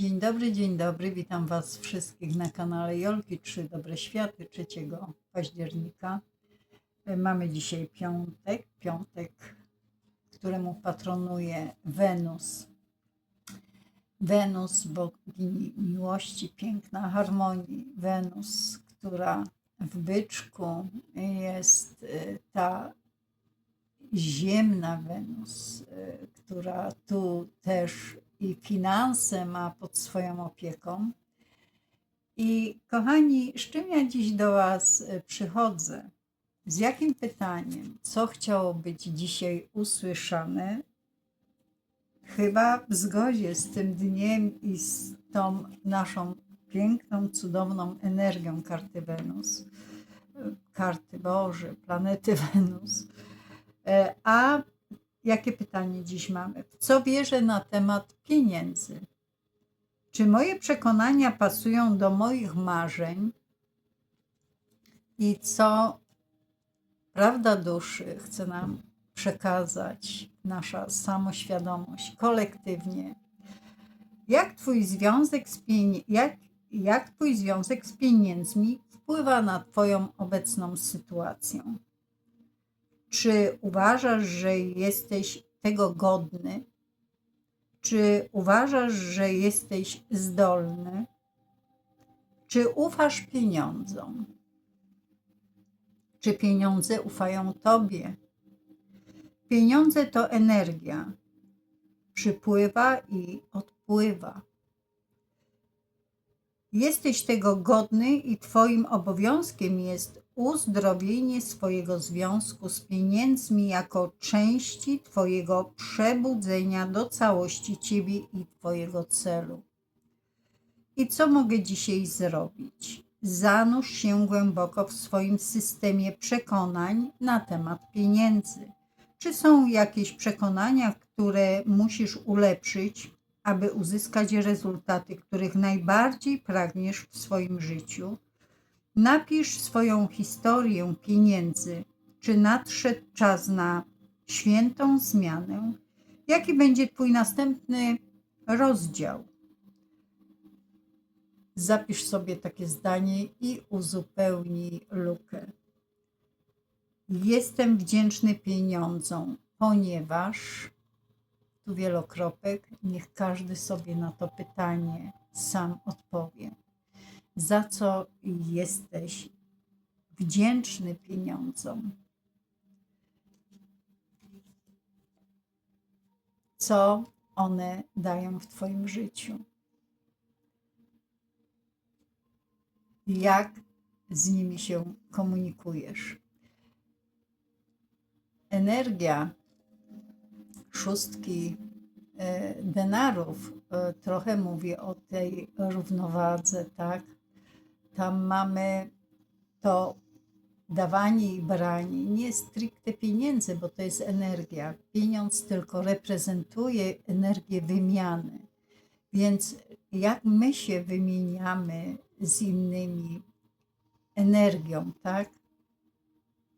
Dzień dobry, dzień dobry. Witam Was wszystkich na kanale Jolki 3 Dobre Światy 3 października. E, Mamy dzisiaj piątek, piątek, któremu patronuje Wenus. Wenus, bogini miłości, piękna harmonii. Wenus, która w byczku jest e, ta ziemna Wenus, y, która tu też i finanse ma pod swoją opieką. I kochani, z czym ja dziś do Was y, przychodzę? Z jakim pytaniem? Co chciało być dzisiaj usłyszane? Chyba w zgodzie z tym dniem i z tą naszą piękną, cudowną energią karty Wenus, y, karty Boże, planety Wenus. E, A jakie pytanie dziś mamy? W co wierzę na temat pieniędzy? Czy moje przekonania pasują do moich marzeń? I co prawda duszy chce nam przekazać nasza samoświadomość kolektywnie? Jak Twój związek z, pieni- jak, jak twój związek z pieniędzmi wpływa na Twoją obecną sytuację? Czy uważasz, że jesteś tego godny? Czy uważasz, że jesteś zdolny? Czy ufasz pieniądzom? Czy pieniądze ufają Tobie? Pieniądze to energia. Przypływa i odpływa. Jesteś tego godny i Twoim obowiązkiem jest uzdrowienie swojego związku z pieniędzmi jako części Twojego przebudzenia do całości Ciebie i Twojego celu. I co mogę dzisiaj zrobić? Zanurz się głęboko w swoim systemie przekonań na temat pieniędzy. Czy są jakieś przekonania, które musisz ulepszyć, aby uzyskać rezultaty, których najbardziej pragniesz w swoim życiu? Napisz swoją historię pieniędzy. Czy nadszedł czas na świętą zmianę? Jaki będzie Twój następny rozdział? Zapisz sobie takie zdanie i uzupełnij lukę. Jestem wdzięczny pieniądzom, ponieważ tu wielokropek, niech każdy sobie na to pytanie sam odpowie. Za co jesteś wdzięczny pieniądzom? Co one dają w Twoim życiu? Jak z nimi się komunikujesz? Energia szóstki e, denarów e, trochę mówi o tej równowadze, tak? Tam mamy to dawanie i branie, nie stricte pieniędzy, bo to jest energia. Pieniądz tylko reprezentuje energię wymiany. Więc jak my się wymieniamy z innymi energią, tak?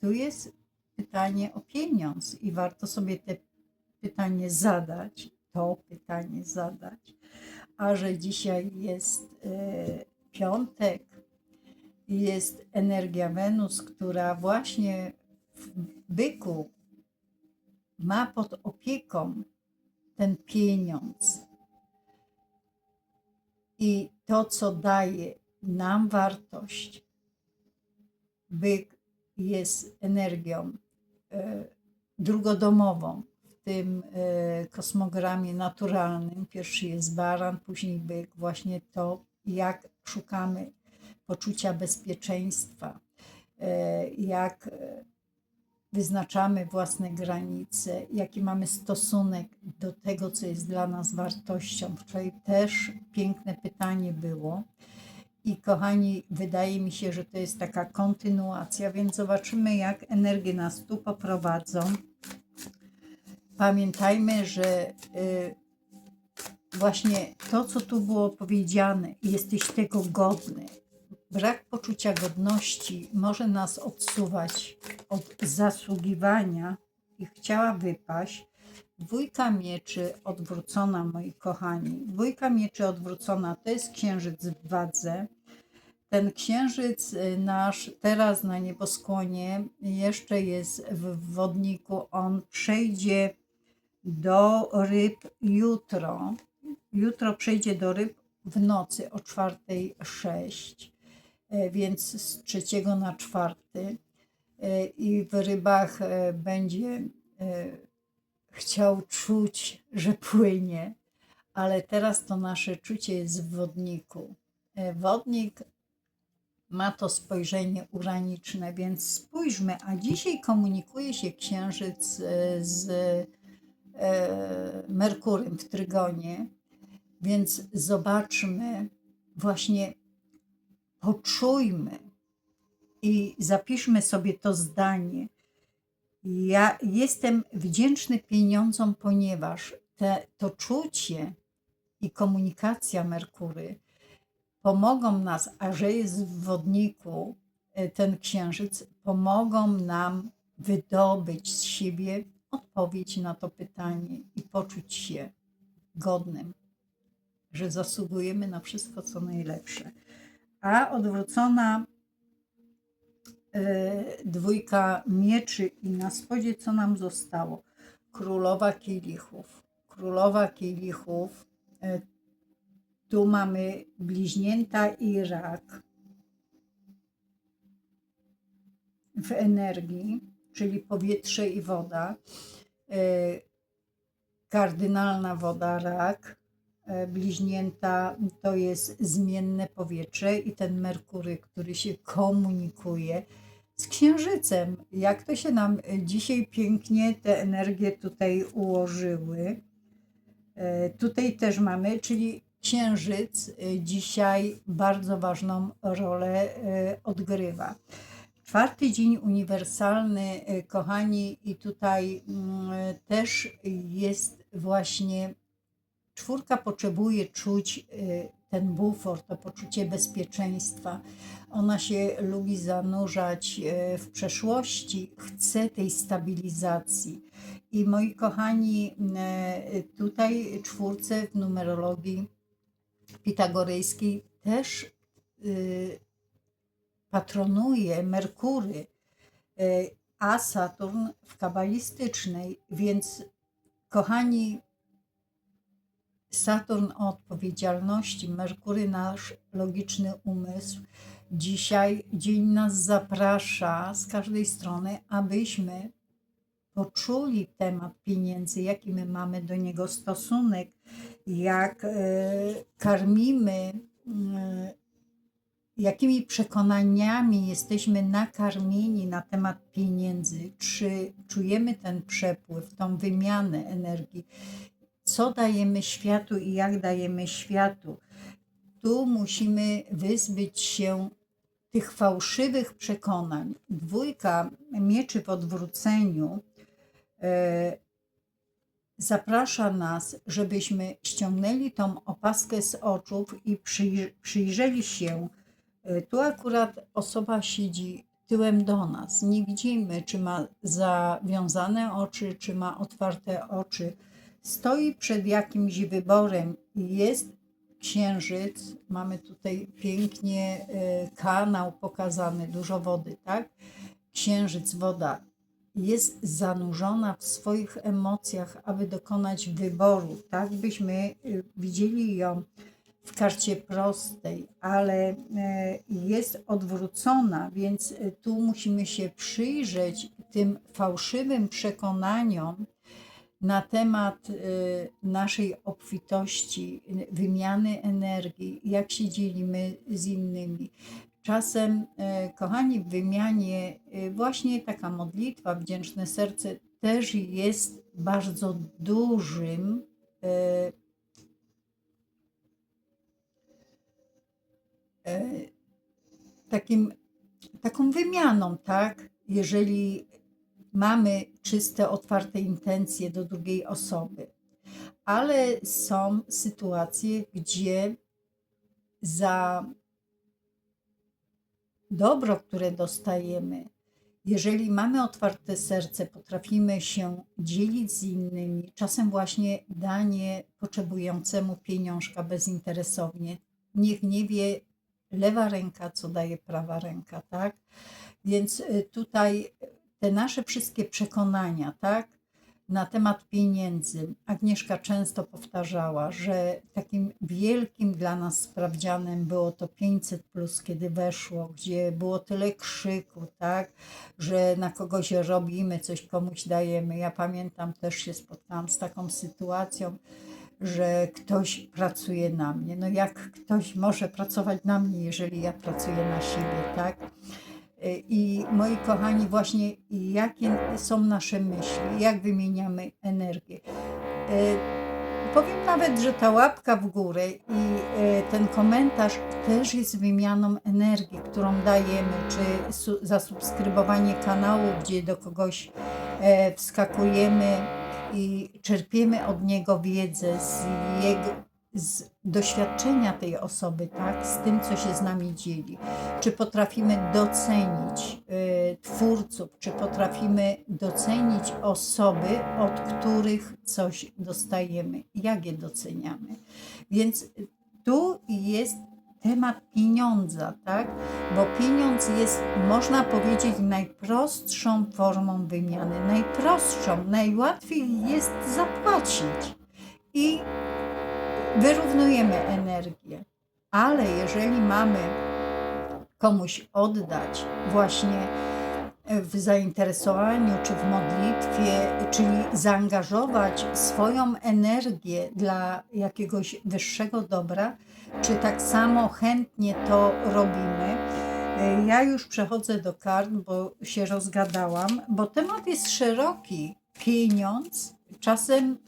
Tu jest pytanie o pieniądz i warto sobie te pytanie zadać, to pytanie zadać. A że dzisiaj jest e, piątek, jest energia Wenus, która właśnie w byku ma pod opieką ten pieniądz. I to, co daje nam wartość, byk jest energią e, drugodomową tym e, kosmogramie naturalnym. Pierwszy jest baran, później byk. Właśnie to, jak szukamy poczucia bezpieczeństwa, e, jak e, wyznaczamy własne granice, jaki mamy stosunek do tego, co jest dla nas wartością. Wczoraj też piękne pytanie było. I kochani, wydaje mi się, że to jest taka kontynuacja, więc zobaczymy, jak energie nas tu poprowadzą. Pamiętajmy, że y, właśnie to, co tu było powiedziane, jesteś tego godny. Brak poczucia godności może nas odsuwać od zasługiwania i chciała wypaść. dwójka mieczy odwrócona, moi kochani. Dwójka mieczy odwrócona to jest księżyc w wadze. Ten księżyc y, nasz teraz na nieboskłonie jeszcze jest w wodniku. On przejdzie do ryb jutro. Jutro przejdzie do ryb w nocy o 4.06, e, więc z trzeciego na czwarty. E, I w rybach e, będzie chciał czuć, że płynie, ale teraz to nasze czucie jest w wodniku. Wodnik ma to spojrzenie uraniczne, więc spójrzmy, a dzisiaj komunikuje się księżyc z Merkurym w Trygonie, więc zobaczmy, właśnie poczujmy i zapiszmy sobie to zdanie. Ja jestem wdzięczny pieniądzom, ponieważ te, to czucie i komunikacja Merkury pomogą nas, a że jest w wodniku e, ten księżyc, pomogą nam wydobyć z siebie odpowiedź na to pytanie i poczuć się godnym, że zasługujemy na wszystko, co najlepsze. A odwrócona e, dwójka mieczy i na spodzie co nam zostało? Królowa kielichów. Królowa kielichów. e, Tu mamy bliźnięta i rak w energii, czyli powietrze i woda. E, Kardynalna woda, rak. E, Bliźnięta to jest zmienne powietrze i ten Merkury, który się komunikuje z Księżycem. Jak to się nam dzisiaj pięknie te energie tutaj ułożyły. E, Tutaj też mamy, czyli Księżyc dzisiaj bardzo ważną rolę odgrywa. Czwarty dzień uniwersalny, e, kochani, i tutaj mm, też jest właśnie czwórka potrzebuje czuć y, ten bufor, to poczucie bezpieczeństwa. Ona się lubi zanurzać y, w przeszłości, chce tej stabilizacji. I moi kochani, y, tutaj czwórce w numerologii pitagoryjskiej też y, patronuje Merkury, y, a Saturn w kabalistycznej, więc kochani, Saturn o odpowiedzialności, Merkury nasz logiczny umysł. Dzisiaj dzień nas zaprasza z każdej strony, abyśmy poczuli temat pieniędzy, jaki my mamy do niego stosunek, jak e, karmimy, e, jakimi przekonaniami jesteśmy nakarmieni na temat pieniędzy, czy czujemy ten przepływ, tą wymianę energii, co dajemy światu i jak dajemy światu. Tu musimy wyzbyć się tych fałszywych przekonań. Dwójka mieczy w odwróceniu e, zaprasza nas, żebyśmy ściągnęli tą opaskę z oczów i przyj- przyjrzeli się. E, Tu akurat osoba siedzi tyłem do nas. Nie widzimy, czy ma zawiązane oczy, czy ma otwarte oczy stoi przed jakimś wyborem jest księżyc, mamy tutaj pięknie e, kanał pokazany, dużo wody, tak? Księżyc, woda jest zanurzona w swoich emocjach, aby dokonać wyboru. Tak byśmy e, widzieli ją w karcie prostej, ale e, jest odwrócona, więc e, tu musimy się przyjrzeć tym fałszywym przekonaniom, na temat y, naszej obfitości, wymiany energii, jak się dzielimy z innymi. Czasem, kochani, w wymianie właśnie taka modlitwa, wdzięczne serce też jest bardzo dużym y, y, takim, taką wymianą, tak? Jeżeli mamy czyste, otwarte intencje do drugiej osoby, ale są sytuacje, gdzie za dobro, które dostajemy, Jeżeli mamy otwarte serce, potrafimy się dzielić z innymi, czasem właśnie danie potrzebującemu pieniążka bezinteresownie. Niech nie wie lewa ręka, co daje prawa ręka, tak? Więc y, tutaj te nasze wszystkie przekonania, tak? na temat pieniędzy. Agnieszka często powtarzała, że takim wielkim dla nas sprawdzianem było to 500, plus, kiedy weszło, gdzie było tyle krzyku, tak, że na kogoś robimy, coś komuś dajemy. Ja pamiętam, też się spotkałam z taką sytuacją, że ktoś pracuje na mnie. No jak ktoś może pracować na mnie, jeżeli ja pracuję na siebie, tak? I moi kochani, właśnie jakie są nasze myśli, jak wymieniamy energię. E, powiem nawet, że ta łapka w górę i e, ten komentarz też jest wymianą energii, którą dajemy, czy zasubskrybowanie kanału, gdzie do kogoś e, wskakujemy i czerpiemy od niego wiedzę z jego, z doświadczenia tej osoby, tak, z tym, co się z nami dzieli. Czy potrafimy docenić y, twórców, czy potrafimy docenić osoby, od których coś dostajemy, jak je doceniamy. Więc tu jest temat pieniądza, tak? Bo pieniądz jest, można powiedzieć, najprostszą formą wymiany. Najprostszą, najłatwiej jest zapłacić. I wyrównujemy energię. Ale jeżeli mamy komuś oddać właśnie w zainteresowaniu czy w modlitwie, czyli zaangażować swoją energię dla jakiegoś wyższego dobra, czy tak samo chętnie to robimy. Ja już przechodzę do kart, bo się rozgadałam, bo temat jest szeroki. Pieniądz czasem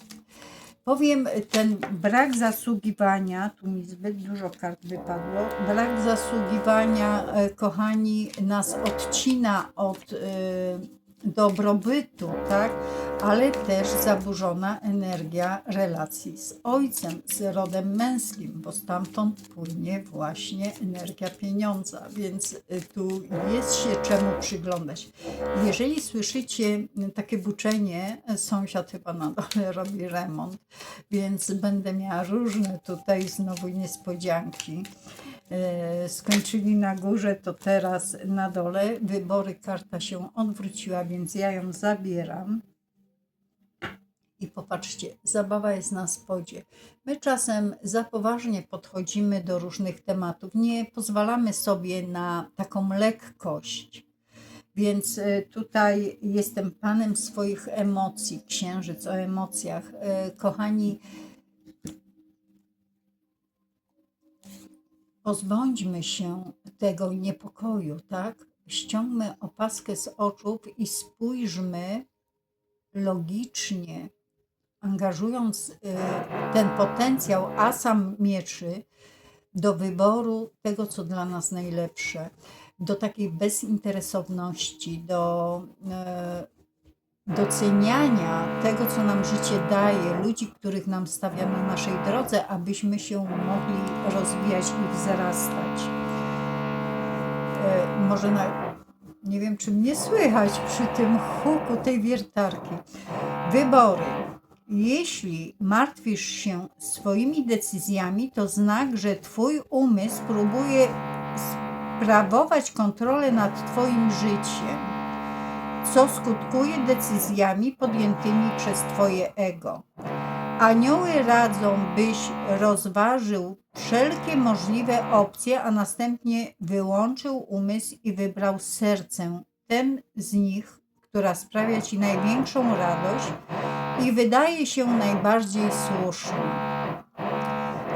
Powiem, ten brak zasługiwania, tu mi zbyt dużo kart wypadło, brak zasługiwania, e, kochani, nas odcina od y, dobrobytu, tak? ale też zaburzona energia relacji z ojcem, z rodem męskim, bo stamtąd płynie właśnie energia pieniądza, więc y, tu jest się czemu przyglądać. Jeżeli słyszycie takie buczenie, sąsiad chyba na dole robi remont, więc będę miała różne tutaj znowu niespodzianki. E, skończyli na górze, to teraz na dole. Wybory karta się odwróciła, więc ja ją zabieram. I popatrzcie, zabawa jest na spodzie. My czasem za poważnie podchodzimy do różnych tematów, nie pozwalamy sobie na taką lekkość. Więc e, tutaj jestem panem swoich emocji, księżyc o emocjach. E, kochani, Pozbądźmy się tego niepokoju, tak? Ściągmy opaskę z oczu i spójrzmy logicznie, angażując y, ten potencjał asa mieczy do wyboru tego, co dla nas najlepsze, do takiej bezinteresowności, do y, doceniania tego, co nam życie daje, ludzi, których nam stawia na naszej drodze, abyśmy się mogli rozwijać i wzrastać. E, może na, nie wiem, czy mnie słychać przy tym huku tej wiertarki. Wybory. Jeśli martwisz się swoimi decyzjami, to znak, że Twój umysł próbuje sprawować kontrolę nad Twoim życiem co skutkuje decyzjami podjętymi przez Twoje ego. Anioły radzą, byś rozważył wszelkie możliwe opcje, a następnie wyłączył umysł i wybrał sercem, ten z nich, która sprawia Ci największą radość i wydaje się najbardziej słuszna.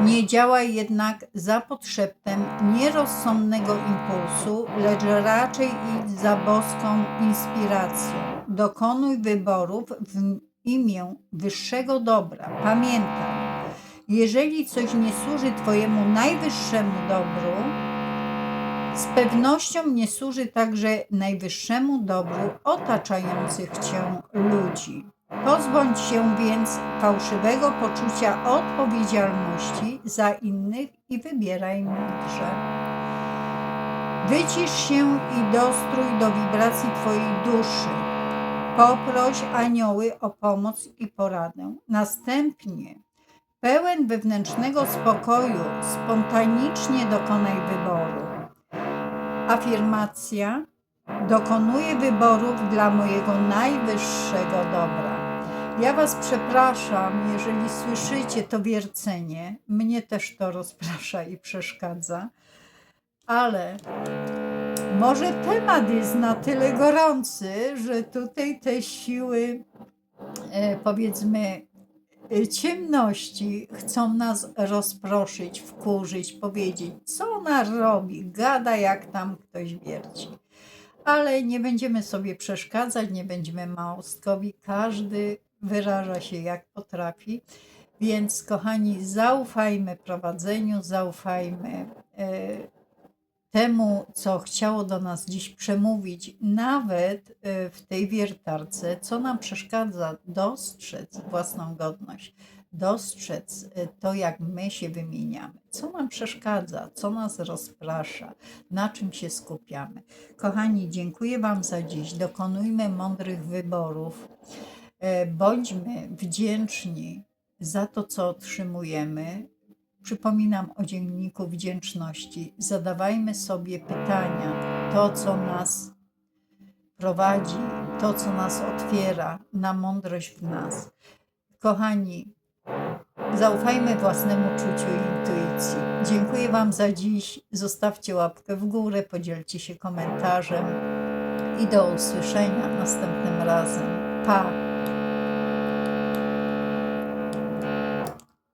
Nie działaj jednak za podszeptem nierozsądnego impulsu, lecz raczej idź za boską inspiracją. Dokonuj wyborów w imię wyższego dobra. Pamiętaj, jeżeli coś nie służy Twojemu najwyższemu dobru, z pewnością nie służy także najwyższemu dobru otaczających Cię ludzi. Pozbądź się więc fałszywego poczucia odpowiedzialności za innych i wybieraj mądrze. Wycisz się i dostrój do wibracji Twojej duszy. Poproś anioły o pomoc i poradę. Następnie, pełen wewnętrznego spokoju, spontanicznie dokonaj wyboru. Afirmacja: Dokonuję wyborów dla mojego najwyższego dobra. Ja Was przepraszam, jeżeli słyszycie to wiercenie. Mnie też to rozprasza i przeszkadza, ale może temat jest na tyle gorący, że tutaj te siły, e, powiedzmy, e, ciemności chcą nas rozproszyć, wkurzyć, powiedzieć, co ona robi, gada jak tam ktoś wierci. Ale nie będziemy sobie przeszkadzać, nie będziemy małostkowi, każdy wyraża się jak potrafi. Więc, kochani, zaufajmy prowadzeniu, zaufajmy e, temu, co chciało do nas dziś przemówić, nawet e, w tej wiertarce, co nam przeszkadza dostrzec własną godność, dostrzec e, to, jak my się wymieniamy, co nam przeszkadza, co nas rozprasza, na czym się skupiamy. Kochani, dziękuję Wam za dziś. Dokonujmy mądrych wyborów. E, Bądźmy wdzięczni za to, co otrzymujemy. Przypominam o dzienniku wdzięczności. Zadawajmy sobie pytania, to co nas prowadzi, to co nas otwiera na mądrość w nas. Kochani, zaufajmy własnemu czuciu i intuicji. Dziękuję Wam za dziś. Zostawcie łapkę w górę, podzielcie się komentarzem i do usłyszenia następnym razem. Pa!